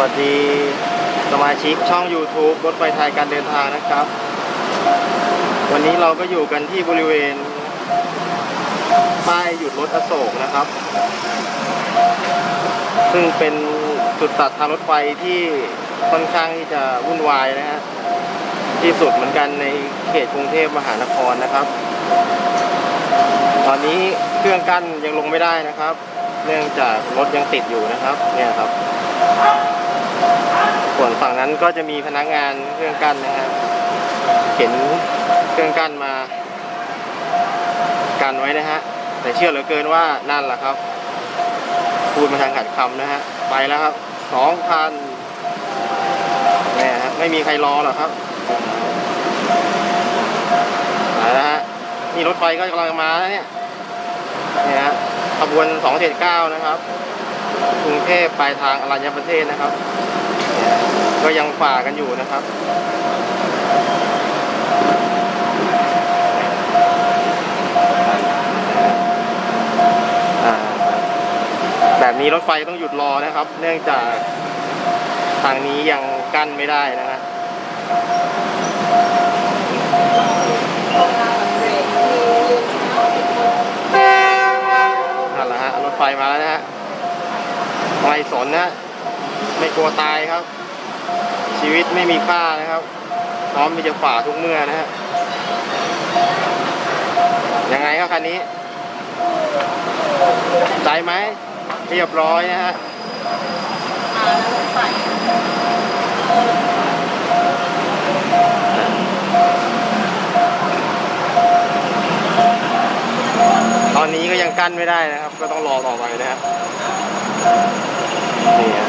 วัสดีสมาชิกช่อง YouTube รถไฟไทยการเดินทางนะครับ วันนี้เราก็อยู่กันที่บริเวณป้ายหยุดรถอโศกนะครับ ซึ่งเป็นจุดตัดทางรถไฟที่ค่อนข้างที่จะวุ่นวายนะฮะที่สุดเหมือนกันในเขตกรุงเทพมหานครนะครับ ตอนนี้เครื่องกั้นยังลงไม่ได้นะครับ เนื่องจากรถยังติดอยู่นะครับ เนี่ยครับ ส่วนฝั่งนั้นก็จะมีพนักงานเครื่องกั้นนะครับเห็นเครื่องกั้นมา กันไว้นะฮะ แต่เชื่อเหลือเกินว่านั่นแหละครับ พูดมาทางขัดคำนะฮะ ไปแล้วครับสองพันแหม่ฮะไม่มีใครรอหรอกครับไปแล้วฮะนี่รถไฟก็กำลังมาแล้วเนี่ยเนี่ยฮะขบวนสองเจ็ดเก้านะครับกรุงเทพปลายทางอรัญญประเทศนะครับ ก็ยังฝ่ากันอยู่นะครับแบบนี้รถไฟต้องหยุดรอนะครับ เนื่องจากทางนี้ยังกั้นไม่ได้นะฮะนั่นแหละฮะรถไฟมาแล้วนะฮะไม่สนนะไม่กลัวตายครับ ชีวิตไม่มีค่านะครับ พร้อมที่จะฝ่าทุกเมื่อนะฮะยังไงครับคันนี้ใจไหมเรียบร้อยนะฮะตอนนี้ก็ยังกั้นไม่ได้นะครับ ก็ต้องรอต่อไปนะฮะนี่ฮะ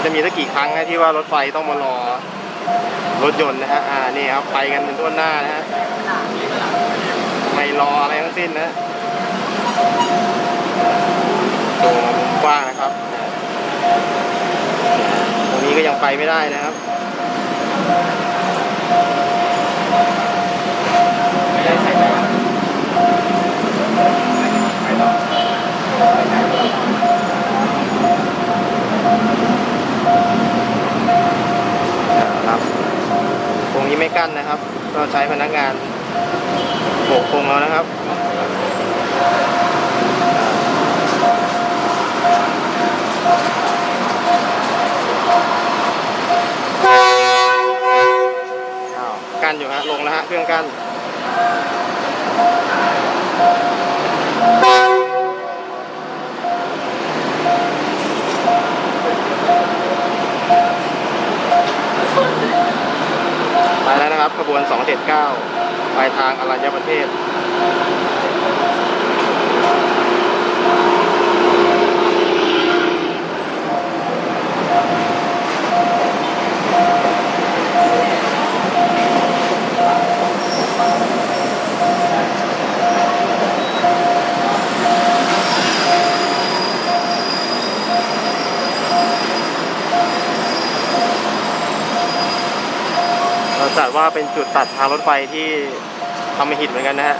มันจะมีสักกี่ครั้งนะที่ว่ารถไฟต้องมารอรถยนต์นะฮะ อ่า นี่ครับไปกันเป็นทั่วหน้านะฮะ ไม่รออะไรทั้งสิ้นนะตรงมุมกว้างนะครับ ตรงนี้ก็ยังไปไม่ได้นะครับ งนี้ไม่กั้นนะครับ เราใช้พนักงานโบกพงแล้วนะครับอ้กั้นอยู่ฮะลงแล้วฮะเครื่องกั้น ไปแล้ว น 279 ปลายทางอรัญญประเทศ จัดว่าเป็นจุดตัดทางรถไฟที่ทำให้หินเหมือนกันนะฮะ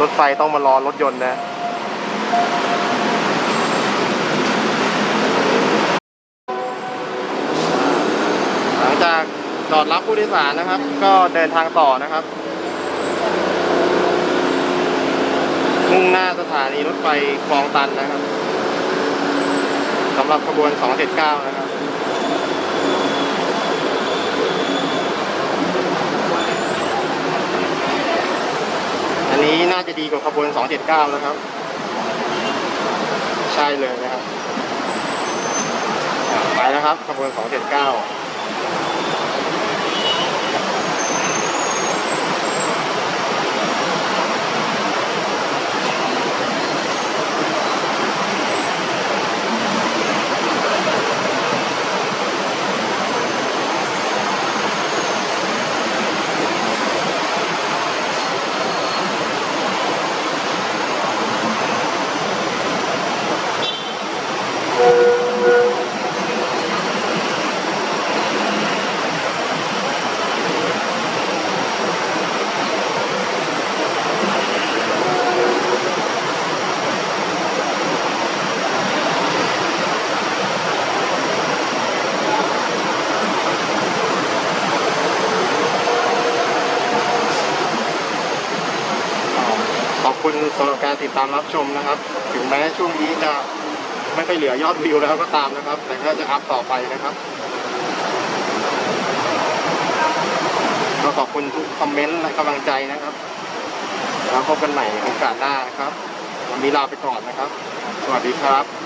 รถไฟต้องมารอรถยนต์นะหลังจากจอดรับผู้โดยสารนะครับ ก็เดินทางต่อนะครับ มุ่งหน้าสถานีรถไฟคลองตันนะครับสำหรับขบวน 279 นะครับ อั นี้น่าจะดีกว่าขบวน 279 นะครับ ใช่เลยนะครับ ไปแล้วครับขบวน 279 คุณสำหรับการติดตามรับชมนะครับ ถึงแม้ช่วงนี้จะไม่ค่อยเหลือยอดวิวแล้วก็ตามนะครับ แต่ก็จะอัพต่อไปนะครับก็ขอบคุณทุกคอมเมนต์และกำลังใจนะครับ แล้วพบกันใหม่โอกาสหน้านะครับวันนี้ลาไปก่อนนะครับ สวัสดีครับ